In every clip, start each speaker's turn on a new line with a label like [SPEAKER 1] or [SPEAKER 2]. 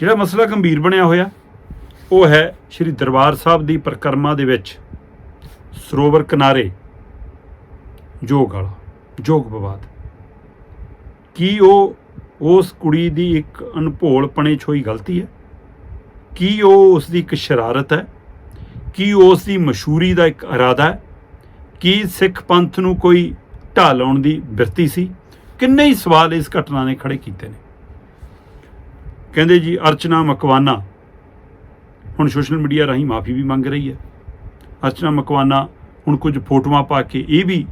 [SPEAKER 1] ਜਿਹੜਾ ਮਸਲਾ ਗੰਭੀਰ ਬਣਿਆ ਹੋਇਆ, ਉਹ ਹੈ ਸ੍ਰੀ ਦਰਬਾਰ ਸਾਹਿਬ ਦੀ ਪ੍ਰਕਰਮਾ ਦੇ ਵਿੱਚ ਸਰੋਵਰ ਕਿਨਾਰੇ ਜੋਗ ਵਾਲਾ, ਜੋਗ ਵਿਵਾਦ। ਕੀ ਉਹ ਉਸ ਕੁੜੀ ਦੀ ਇੱਕ ਅਨਭੋਲਪਣੇ 'ਚ ਹੋਈ ਗਲਤੀ ਹੈ? ਕੀ ਉਹ ਉਸ ਦੀ ਇੱਕ ਸ਼ਰਾਰਤ ਹੈ? ਕੀ ਉਸ ਦੀ ਮਸ਼ਹੂਰੀ ਦਾ ਇੱਕ ਇਰਾਦਾ ਹੈ? ਕੀ ਸਿੱਖ ਪੰਥ ਨੂੰ ਕੋਈ ਢਾਹ ਲਾਉਣ ਦੀ ਬਿਰਤੀ ਸੀ? ਕਿੰਨੇ ਹੀ ਸਵਾਲ ਇਸ ਘਟਨਾ ਨੇ ਖੜੇ ਕੀਤੇ ਨੇ। ਕਹਿੰਦੇ ਜੀ, ਅਰਚਨਾ ਮਕਵਾਨਾ। ਹੁਣ ਸੋਸ਼ਲ ਮੀਡੀਆ ਰਾਹੀਂ ਮਾਫੀ ਵੀ ਮੰਗ ਰਹੀ ਹੈ। ਅਰਚਨਾ ਮਕਵਾਨਾ ਹੁਣ ਕੁਝ ਫੋਟੋਆਂ ਪਾ ਕੇ ਇਹ ਵੀ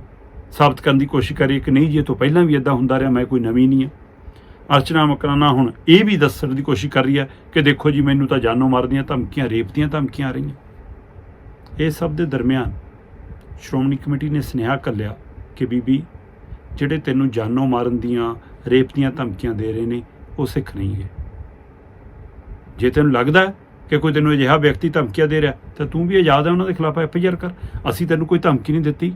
[SPEAKER 1] ਸਾਬਤ ਕਰਨ ਦੀ ਕੋਸ਼ਿਸ਼ ਕਰੀ ਕਿ ਨਹੀਂ ਜੀ, ਇਹ ਤੋਂ ਪਹਿਲਾਂ ਵੀ ਇਦਾਂ ਹੁੰਦਾ ਰਿਹਾ, ਮੈਂ ਕੋਈ ਨਵੀਂ ਨਹੀਂ ਹਾਂ। ਅਰਚਨਾ ਮਕਵਾਨਾ ਹੁਣ ਇਹ ਵੀ ਦੱਸਣ ਦੀ ਕੋਸ਼ਿਸ਼ ਕਰ ਰਹੀ ਹੈ ਕਿ ਦੇਖੋ ਜੀ, ਮੈਨੂੰ ਤਾਂ ਜਾਨੋਂ ਮਾਰ ਦੀਆਂ ਧਮਕੀਆਂ, ਰੇਪ ਦੀਆਂ ਧਮਕੀਆਂ ਆ ਰਹੀਆਂ। ਇਹ ਸਭ ਦੇ ਦਰਮਿਆਨ ਸ਼੍ਰੋਮਣੀ ਕਮੇਟੀ ਨੇ ਸੁਨੇਹਾ ਕੱਲਿਆ ਕਿ ਬੀਬੀ, ਜਿਹੜੇ ਤੈਨੂੰ ਜਾਨੋਂ ਮਾਰਨ ਦੀਆਂ, ਰੇਪ ਦੀਆਂ ਧਮਕੀਆਂ ਦੇ ਰਹੇ ਨੇ, ਉਹ ਸਿੱਖ ਨਹੀਂ ਹੈ ਜੇ ਤੈਨੂੰ ਲੱਗਦਾ ਕਿ ਕੋਈ ਤੈਨੂੰ ਅਜਿਹਾ ਵਿਅਕਤੀ ਧਮਕੀਆਂ ਦੇ ਰਿਹਾ, ਤਾਂ ਤੂੰ ਵੀ ਆਜ਼ਾਦ ਹੈ ਉਹਨਾਂ ਦੇ ਖਿਲਾਫ ਐਫ ਆਈ ਆਰ ਕਰ। ਅਸੀਂ ਤੈਨੂੰ ਕੋਈ ਧਮਕੀ ਨਹੀਂ ਦਿੱਤੀ,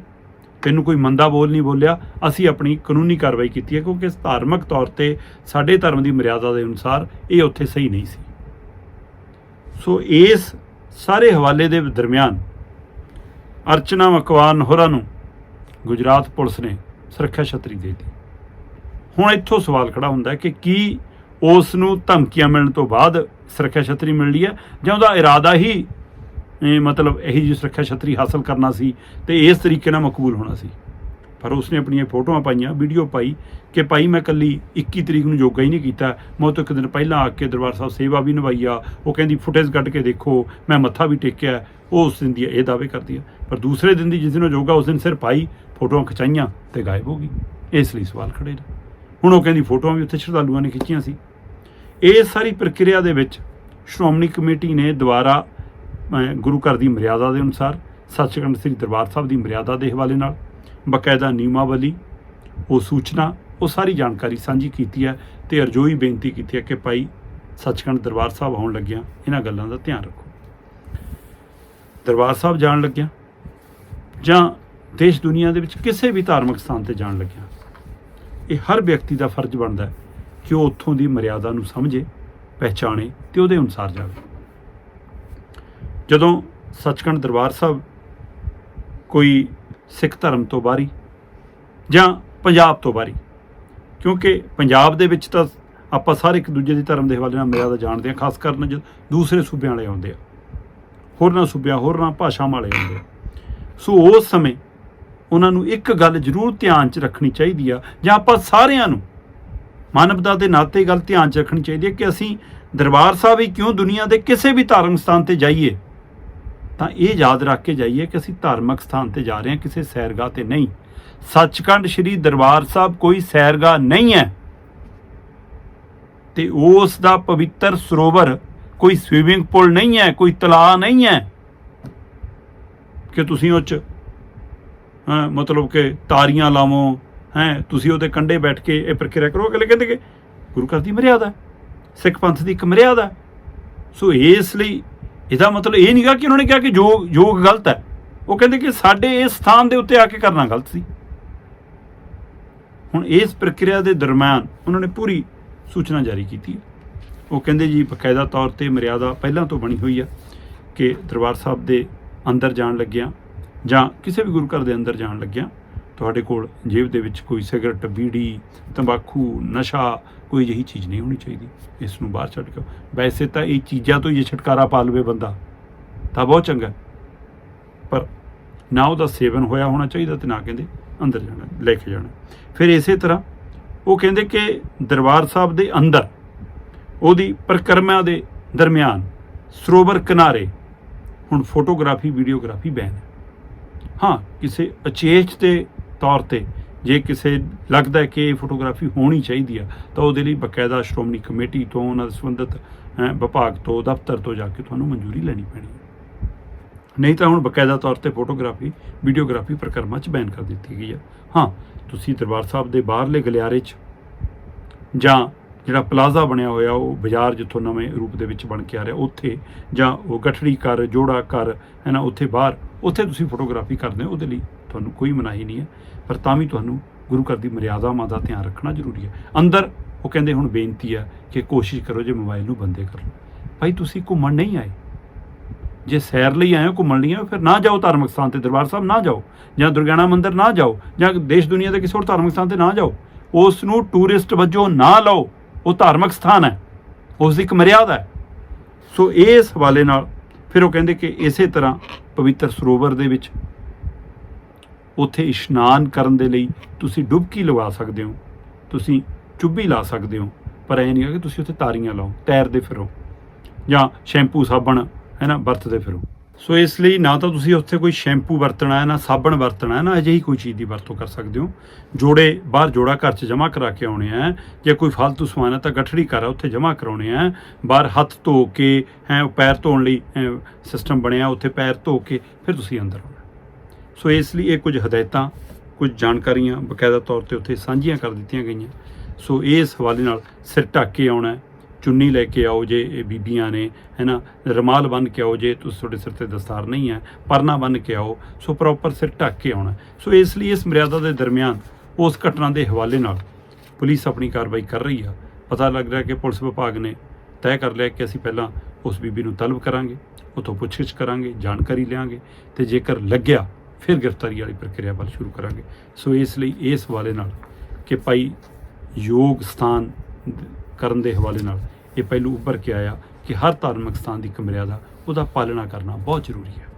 [SPEAKER 1] ਤੈਨੂੰ ਕੋਈ ਮੰਦਾ ਬੋਲ ਨਹੀਂ ਬੋਲਿਆ, ਅਸੀਂ ਆਪਣੀ ਕਾਨੂੰਨੀ ਕਾਰਵਾਈ ਕੀਤੀ ਹੈ, ਕਿਉਂਕਿ ਧਾਰਮਿਕ ਤੌਰ ਤੇ ਸਾਡੇ ਧਰਮ ਦੀ ਮਰਿਆਦਾ ਦੇ ਅਨੁਸਾਰ ਇਹ ਉੱਥੇ ਸਹੀ ਨਹੀਂ ਸੀ। ਸੋ ਇਸ ਸਾਰੇ ਹਵਾਲੇ ਦੇ ਦਰਮਿਆਨ ਅਰਚਨਾ ਮਕਵਾਨ ਹੋਰਾਂ ਨੂੰ ਗੁਜਰਾਤ ਪੁਲਿਸ ਨੇ ਸੁਰੱਖਿਆ ਛਤਰੀ ਦੇ ਦਿੱਤੀ। ਹੁਣ ਇੱਥੋਂ ਸਵਾਲ ਖੜਾ ਹੁੰਦਾ ਹੈ ਕਿ ਕੀ ਉਸ ਨੂੰ ਧਮਕੀਆਂ ਮਿਲਣ ਤੋਂ ਬਾਅਦ ਸੁਰੱਖਿਆ ਛਤਰੀ ਮਿਲਣੀ ਹੈ ਜਾਂ ਉਹਦਾ ਇਰਾਦਾ ਹੀ ਮਤਲਬ ਇਹੀ ਜਿਹੀ ਸੁਰੱਖਿਆ ਛਤਰੀ ਹਾਸਲ ਕਰਨਾ ਸੀ ਤੇ ਇਸ ਤਰੀਕੇ ਨਾਲ ਮਕਬੂਲ ਹੋਣਾ ਸੀ। ਪਰ ਉਸਨੇ ਆਪਣੀਆਂ ਫੋਟੋਆਂ ਪਾਈਆਂ, ਵੀਡੀਓ ਪਾਈ ਕਿ ਭਾਈ ਮੈਂ ਕੱਲੀ 21 ਤਰੀਕ ਨੂੰ ਯੋਗਾ ਹੀ ਨਹੀਂ ਕੀਤਾ, ਮੈਂ ਉਹ ਤੋਂ ਇੱਕ ਦਿਨ ਪਹਿਲਾਂ ਆ ਕੇ ਦਰਬਾਰ ਸਾਹਿਬ ਸੇਵਾ ਵੀ ਨਿਭਾਈ ਆ, ਉਹ ਕਹਿੰਦੀ ਫੁਟੇਜ ਕੱਢ ਕੇ ਦੇਖੋ, ਮੈਂ ਮੱਥਾ ਵੀ ਟੇਕਿਆ, ਉਹ ਉਸ ਦਿਨ ਦੀ ਇਹ ਦਾਅਵੇ ਕਰਦੀ ਆ। ਪਰ ਦੂਸਰੇ ਦਿਨ ਦੀ ਜਿਸ ਦਿਨ ਉਹ ਯੋਗਾ ਉਸ ਦਿਨ ਸਿਰ ਪਾਈ, ਫੋਟੋਆਂ ਖਿਚਾਈਆਂ ਤੇ ਗਾਇਬ ਹੋ ਗਈ। ਇਸ ਲਈ ਸਵਾਲ ਖੜੇ ਨੇ। ਹੁਣ ਉਹ ਕਹਿੰਦੀ ਫੋਟੋਆਂ ਵੀ ਉੱਥੇ ਸ਼ਰਧਾਲੂਆਂ ਨੇ ਖਿੱਚੀਆਂ ਸੀ। ਇਹ ਸਾਰੀ ਪ੍ਰਕਿਰਿਆ ਦੇ ਵਿੱਚ ਸ਼੍ਰੋਮਣੀ ਕਮੇਟੀ ਨੇ ਦੁਬਾਰਾ ਗੁਰੂ ਘਰ ਦੀ ਮਰਿਆਦਾ ਦੇ ਅਨੁਸਾਰ, ਸੱਚਖੰਡ ਸ੍ਰੀ ਦਰਬਾਰ ਸਾਹਿਬ ਦੀ ਮਰਿਆਦਾ ਦੇ ਹਵਾਲੇ ਨਾਲ ਬਕਾਇਦਾ ਨਿਯਮਾਵਲੀ ਉਹ ਸੂਚਨਾ, ਉਹ ਸਾਰੀ ਜਾਣਕਾਰੀ ਸਾਂਝੀ ਕੀਤੀ ਹੈ ਤੇ ਅਰਜ਼ੋਈ ਬੇਨਤੀ ਕੀਤੀ ਹੈ ਕਿ ਭਾਈ ਸੱਚਖੰਡ ਦਰਬਾਰ ਸਾਹਿਬ ਆਉਣ ਲੱਗਿਆ, ਇਹਨਾਂ ਗੱਲਾਂ ਦਾ ਧਿਆਨ ਰੱਖੋ। ਦਰਬਾਰ ਸਾਹਿਬ ਜਾਣ ਲੱਗਿਆ ਜਾਂ ਦੇਸ਼ ਦੁਨੀਆ ਦੇ ਵਿੱਚ ਕਿਸੇ ਵੀ ਧਾਰਮਿਕ ਸਥਾਨ ਤੇ ਜਾਣ ਲੱਗਿਆ, ਇਹ ਹਰ ਵਿਅਕਤੀ ਦਾ ਫਰਜ਼ ਬਣਦਾ ਹੈ ਕਿ ਉਹ ਉੱਥੋਂ ਦੀ ਮਰਿਆਦਾ ਨੂੰ ਸਮਝੇ, ਪਹਿਚਾਣੇ ਤੇ ਉਹਦੇ ਅਨੁਸਾਰ ਜਾਵੇ। ਜਦੋਂ ਸੱਚਖੰਡ ਦਰਬਾਰ ਸਾਹਿਬ ਕੋਈ ਸਿੱਖ ਧਰਮ ਤੋਂ ਬਾਹਰੀ ਜਾਂ ਪੰਜਾਬ ਤੋਂ ਬਾਹਰੀ, ਕਿਉਂਕਿ ਪੰਜਾਬ ਦੇ ਵਿੱਚ ਤਾਂ ਆਪਾਂ ਸਾਰੇ ਇੱਕ ਦੂਜੇ ਦੇ ਧਰਮ ਦੇ ਹਵਾਲੇ ਨਾਲ ਮਰਿਆਦਾ ਜਾਣਦੇ ਹਾਂ, ਖਾਸ ਕਰਨ ਜਦ ਦੂਸਰੇ ਸੂਬਿਆਂ ਵਾਲੇ ਆਉਂਦੇ ਆ। ਹੋਰਨਾਂ ਸੂਬਿਆਂ ਹੋਰਨਾਂ ਭਾਸ਼ਾਵਾਂ ਵਾਲੇ ਆਉਂਦੇ ਆ। ਸੋ ਉਸ ਸਮੇਂ ਉਹਨਾਂ ਨੂੰ ਇੱਕ ਗੱਲ ਜ਼ਰੂਰ ਧਿਆਨ 'ਚ ਰੱਖਣੀ ਚਾਹੀਦੀ ਆ ਜਾਂ ਆਪਾਂ ਸਾਰਿਆਂ ਨੂੰ ਮਾਨਵਤਾ ਦੇ ਨਾਤੇ ਗੱਲ ਧਿਆਨ 'ਚ ਰੱਖਣੀ ਚਾਹੀਦੀ ਹੈ ਕਿ ਅਸੀਂ ਦਰਬਾਰ ਸਾਹਿਬ ਹੀ ਕਿਉਂ ਦੁਨੀਆ ਦੇ ਕਿਸੇ ਵੀ ਧਾਰਮਿਕ ਸਥਾਨ ਤੇ ਜਾਈਏ? ਤਾਂ ਇਹ ਯਾਦ ਰੱਖ ਕੇ ਜਾਈਏ ਕਿ ਅਸੀਂ ਧਾਰਮਿਕ ਸਥਾਨ ਤੇ ਜਾ ਰਹੇ ਹਾਂ, ਕਿਸੇ ਸੈਰਗਾਹ ਤੇ ਨਹੀਂ। ਸੱਚਖੰਡ ਸ੍ਰੀ ਦਰਬਾਰ ਸਾਹਿਬ ਕੋਈ ਸੈਰਗਾਹ ਨਹੀਂ ਹੈ। ਤੇ ਉਸ ਦਾ ਪਵਿੱਤਰ ਸਰੋਵਰ ਕੋਈ ਸਵੀਮਿੰਗ ਪੂਲ ਨਹੀਂ ਹੈ, ਕੋਈ ਤਲਾਅ ਨਹੀਂ ਹੈ ਕਿ ਤੁਸੀਂ ਉਹ ਚ ਮਤਲਬ ਕਿ ਤਾਰੀਆਂ ਲਾਵੋ ਹੈ, ਤੁਸੀਂ ਉਹਦੇ ਕੰਢੇ ਬੈਠ ਕੇ ਇਹ ਪ੍ਰਕਿਰਿਆ ਕਰੋ, ਅਗਲੇ ਕਹਿੰਦੇ ਕਿ ਗੁਰੂ ਘਰ ਦੀ ਮਰਿਆਦਾ ਸਿੱਖ ਪੰਥ ਦੀ ਇੱਕ ਮਰਿਆਦਾ ਸੋ ਇਸ ਲਈ ਇਹਦਾ ਮਤਲਬ ਇਹ ਨਹੀਂਗਾ ਕਿ ਉਹਨਾਂ ਨੇ ਕਿਹਾ ਕਿ ਯੋਗ ਯੋਗ ਗਲਤ ਹੈ, ਉਹ ਕਹਿੰਦੇ ਕਿ ਸਾਡੇ ਇਸ ਸਥਾਨ ਦੇ ਉੱਤੇ ਆ ਕੇ ਕਰਨਾ ਗਲਤ ਸੀ। ਹੁਣ ਇਸ ਪ੍ਰਕਿਰਿਆ ਦੇ ਦਰਮਿਆਨ ਉਹਨਾਂ ਨੇ ਪੂਰੀ ਸੂਚਨਾ ਜਾਰੀ ਕੀਤੀ ਹੈ। ਉਹ ਕਹਿੰਦੇ ਜੀ, ਬਕਾਇਦਾ ਤੌਰ ਤੇ ਮਰਿਆਦਾ ਪਹਿਲਾਂ ਤੋਂ ਬਣੀ ਹੋਈ ਆ ਕਿ ਦਰਬਾਰ ਸਾਹਿਬ ਦੇ ਅੰਦਰ ਜਾਣ ਲੱਗਿਆ ਜਾਂ ਕਿਸੇ ਵੀ ਗੁਰੂ ਘਰ ਦੇ ਅੰਦਰ ਜਾਣ ਲੱਗਿਆਂ ਤੁਹਾਡੇ ਕੋਲ ਜੇਬ ਦੇ ਵਿੱਚ ਕੋਈ ਸਿਗਰਟ, ਬੀੜੀ, ਤੰਬਾਕੂ, ਨਸ਼ਾ, ਕੋਈ ਅਜਿਹੀ ਚੀਜ਼ ਨਹੀਂ ਹੋਣੀ ਚਾਹੀਦੀ। ਇਸ ਨੂੰ ਬਾਹਰ ਛੱਡ ਕੇ ਵੈਸੇ ਤਾਂ ਇਹ ਚੀਜ਼ਾਂ ਤੋਂ ਹੀ ਜੇ ਛੁਟਕਾਰਾ ਪਾ ਲਵੇ ਬੰਦਾ। ਤਾਂ ਬਹੁਤ ਚੰਗਾ। ਪਰ ਨਾ ਉਹਦਾ ਸੇਵਨ ਹੋਇਆ ਹੋਣਾ ਚਾਹੀਦਾ ਤੇ ਨਾ ਕਹਿੰਦੇ ਅੰਦਰ ਜਾਣਾ, ਲੈ ਕੇ ਜਾਣਾ। ਫਿਰ ਇਸੇ ਤਰ੍ਹਾਂ ਉਹ ਕਹਿੰਦੇ ਕਿ ਦਰਬਾਰ ਸਾਹਿਬ ਦੇ ਅੰਦਰ, ਉਹਦੀ ਪ੍ਰਕਰਮਾ ਦੇ ਦਰਮਿਆਨ ਸਰੋਵਰ ਕਿਨਾਰੇ ਹੁਣ ਫੋਟੋਗ੍ਰਾਫੀ, ਵੀਡੀਓਗ੍ਰਾਫੀ ਬੈਨ ਹੈ। ਹਾਂ, ਕਿਸੇ ਅਚੇਚ 'ਤੇ ਤੌਰ ਤੇ ਜੇ ਕਿਸੇ ਲੱਗਦਾ ਕਿ ਇਹ ਫੋਟੋਗ੍ਰਾਫੀ ਹੋਣੀ ਚਾਹੀਦੀ ਆ, ਤਾਂ ਉਹਦੇ ਲਈ ਬਕਾਇਦਾ ਸ਼੍ਰੋਮਣੀ ਕਮੇਟੀ ਤੋਂ ਉਹਨਾਂ ਦੇ ਸੰਬੰਧਿਤ ਵਿਭਾਗ ਤੋਂ, ਦਫ਼ਤਰ ਤੋਂ ਜਾ ਕੇ ਤੁਹਾਨੂੰ ਮਨਜ਼ੂਰੀ ਲੈਣੀ ਪੈਣੀ ਹੈ। ਨਹੀਂ ਤਾਂ ਹੁਣ ਬਕਾਇਦਾ ਤੌਰ ਤੇ ਫੋਟੋਗ੍ਰਾਫੀ, ਵੀਡੀਓਗ੍ਰਾਫੀ ਪ੍ਰਕਰਮਾਂ 'ਚ ਬੈਨ ਕਰ ਦਿੱਤੀ ਗਈ ਆ। ਹਾਂ, ਤੁਸੀਂ ਦਰਬਾਰ ਸਾਹਿਬ ਦੇ ਬਾਹਰਲੇ ਗਲਿਆਰੇ 'ਚ ਜਾਂ ਜਿਹੜਾ ਪਲਾਜ਼ਾ ਬਣਿਆ ਹੋਇਆ, ਉਹ ਬਾਜ਼ਾਰ ਜਿੱਥੋਂ ਨਵੇਂ ਰੂਪ ਦੇ ਵਿੱਚ ਬਣ ਕੇ ਆ ਰਿਹਾ, ਉੱਥੇ ਜਾਂ ਉਹ ਗਠੜੀ ਘਰ, ਜੋੜਾ ਘਰ, ਹੈ ਨਾ, ਉੱਥੇ ਬਾਹਰ, ਉੱਥੇ ਤੁਸੀਂ ਫੋਟੋਗ੍ਰਾਫੀ ਕਰਦੇ ਹੋ, ਉਹਦੇ ਲਈ ਤੁਹਾਨੂੰ ਕੋਈ ਮਨਾਹੀ ਨਹੀਂ ਹੈ, ਪਰ ਤਾਂ ਵੀ ਤੁਹਾਨੂੰ ਗੁਰੂ ਘਰ ਦੀ ਮਰਿਆਦਾਵਾਂ ਦਾ ਧਿਆਨ ਰੱਖਣਾ ਜ਼ਰੂਰੀ ਹੈ। ਅੰਦਰ ਉਹ ਕਹਿੰਦੇ ਹੁਣ ਬੇਨਤੀ ਆ ਕਿ ਕੋਸ਼ਿਸ਼ ਕਰੋ ਜੇ ਮੋਬਾਈਲ ਨੂੰ ਬੰਦੇ ਕਰ ਲਓ। ਭਾਈ ਤੁਸੀਂ ਘੁੰਮਣ ਨਹੀਂ ਆਏ? ਜੇ ਸੈਰ ਲਈ ਆਏ ਹੋ, ਘੁੰਮਣ ਲਈ ਆਏ ਫਿਰ ਨਾ ਜਾਓ ਧਾਰਮਿਕ ਸਥਾਨ ਤੇ, ਦਰਬਾਰ ਸਾਹਿਬ ਨਾ ਜਾਓ। ਜਾਂ ਦੁਰਗਿਆਣਾ ਮੰਦਿਰ ਨਾ ਜਾਓ, ਜਾਂ ਦੇਸ਼ ਦੁਨੀਆ ਦੇ ਕਿਸੇ ਹੋਰ ਧਾਰਮਿਕ ਸਥਾਨ ਤੇ ਨਾ ਜਾਓ। ਉਸ ਨੂੰ ਟੂਰਿਸਟ ਵਜੋਂ ਨਾ ਲਓ। ਉਹ ਧਾਰਮਿਕ ਸਥਾਨ ਹੈ। ਉਸ ਦੀ ਇੱਕ ਮਰਿਆਦਾ ਹੈ। ਸੋ ਇਸ ਹਵਾਲੇ ਨਾਲ ਫਿਰ ਉਹ ਕਹਿੰਦੇ ਕਿ ਇਸੇ ਤਰ੍ਹਾਂ ਪਵਿੱਤਰ ਸਰੋਵਰ ਦੇ ਵਿੱਚ ਉੱਥੇ ਇਸ਼ਨਾਨ ਕਰਨ ਦੇ ਲਈ ਤੁਸੀਂ ਡੁਬਕੀ ਲਗਾ ਸਕਦੇ ਹੋ, ਤੁਸੀਂ ਚੁੱਭੀ ਲਾ ਸਕਦੇ ਹੋ, ਪਰ ਇਹ ਨਹੀਂ ਹੈ ਕਿ ਤੁਸੀਂ ਉੱਥੇ ਤਾਰੀਆਂ ਲਾਓ, ਤੈਰਦੇ ਫਿਰੋ ਜਾਂ ਸ਼ੈਂਪੂ ਸਾਬਣ, ਹੈ ਨਾ, ਵਰਤਦੇ ਫਿਰੋ। ਸੋ ਇਸ ਲਈ ਨਾ ਤਾਂ ਤੁਸੀਂ ਉੱਥੇ ਕੋਈ ਸ਼ੈਂਪੂ ਵਰਤਣਾ ਹੈ, ਨਾ ਸਾਬਣ ਵਰਤਣਾ ਹੈ, ਨਾ ਅਜਿਹੀ ਕੋਈ ਚੀਜ਼ ਦੀ ਵਰਤੋਂ ਕਰ ਸਕਦੇ ਹੋ। ਜੋੜੇ, ਬਾਹਰ ਜੋੜਾ ਘਰ 'ਚ ਜਮ੍ਹਾਂ ਕਰਾ ਕੇ ਆਉਣੇ ਆ ਜੇ ਕੋਈ ਫालतू ਸਮਾਨ ਹੈ ਤਾਂ ਗੱਠੜੀ ਘਰ ਹੈ, ਉੱਥੇ ਜਮ੍ਹਾਂ ਕਰਾਉਣੇ ਆ ਬਾਹਰ ਹੱਥ ਧੋ ਕੇ, ਹੈ, ਪੈਰ ਧੋਣ ਲਈ ਸਿਸਟਮ ਬਣਿਆ, ਉੱਥੇ ਪੈਰ ਧੋ ਕੇ ਫਿਰ ਤੁਸੀਂ ਅੰਦਰ ਆਉਣਾ ਸੋ ਇਸ ਲਈ ਇਹ ਕੁਝ ਹਦਾਇਤਾਂ, ਕੁਝ ਜਾਣਕਾਰੀਆਂ ਬਕਾਇਦਾ ਤੌਰ ਤੇ ਉੱਥੇ ਸਾਂਝੀਆਂ ਕਰ ਦਿੱਤੀਆਂ ਗਈਆਂ। ਸੋ ਇਸ ਹਵਾਲੇ ਨਾਲ ਸਿਰ ਢੱਕ ਕੇ ਆਉਣਾ ਚੁੰਨੀ ਲੈ ਕੇ ਆਓ ਜੇ ਇਹ ਬੀਬੀਆਂ ਨੇ, ਹੈਨਾ? ਰਮਾਲ ਬੰਨ ਕੇ ਆਓ ਜੇ ਤੁਸੀਂ ਤੁਹਾਡੇ ਸਿਰ ਤੇ ਦਸਤਾਰ ਨਹੀਂ ਹੈ, ਪਰਨਾ ਬੰਨ ਕੇ ਆਓ। ਸੋ ਪ੍ਰੋਪਰ ਸਿਰ ਢੱਕ ਕੇ ਆਉਣਾ ਸੋ ਇਸ ਲਈ ਇਸ ਮਰਿਆਦਾ ਦੇ ਦਰਮਿਆਨ ਉਸ ਘਟਨਾ ਦੇ ਹਵਾਲੇ ਨਾਲ ਪੁਲਿਸ ਆਪਣੀ ਕਾਰਵਾਈ ਕਰ ਰਹੀ ਆ। ਪਤਾ ਲੱਗ ਰਿਹਾ ਕਿ ਪੁਲਿਸ ਵਿਭਾਗ ਨੇ ਤੈਅ ਕਰ ਲਿਆ ਕਿ ਅਸੀਂ ਪਹਿਲਾਂ ਉਸ ਬੀਬੀ ਨੂੰ ਤਲਬ ਕਰਾਂਗੇ ਉਤੋਂ ਪੁੱਛਗਿੱਛ ਕਰਾਂਗੇ, ਜਾਣਕਾਰੀ ਲਿਆਂਗੇ ਤੇ ਜੇਕਰ ਲੱਗਿਆ ਫਿਰ ਗ੍ਰਿਫਤਾਰੀ ਵਾਲੀ ਪ੍ਰਕਿਰਿਆ ਵੱਲ ਸ਼ੁਰੂ ਕਰਾਂਗੇ। ਸੋ ਇਸ ਲਈ ਇਸ ਹਵਾਲੇ ਨਾਲ ਕਿ ਭਾਈ ਯੋਗ ਸਥਾਨ ਕਰਨ ਦੇ ਹਵਾਲੇ ਨਾਲ ਇਹ ਪਹਿਲੂ ਉੱਭਰ ਕੇ ਆਇਆ ਕਿ ਹਰ ਧਾਰਮਿਕ ਸਥਾਨ ਦੀ ਇੱਕ ਮਰਿਆਦਾ ਉਹਦਾ ਪਾਲਣਾ ਕਰਨਾ ਬਹੁਤ ਜ਼ਰੂਰੀ ਹੈ।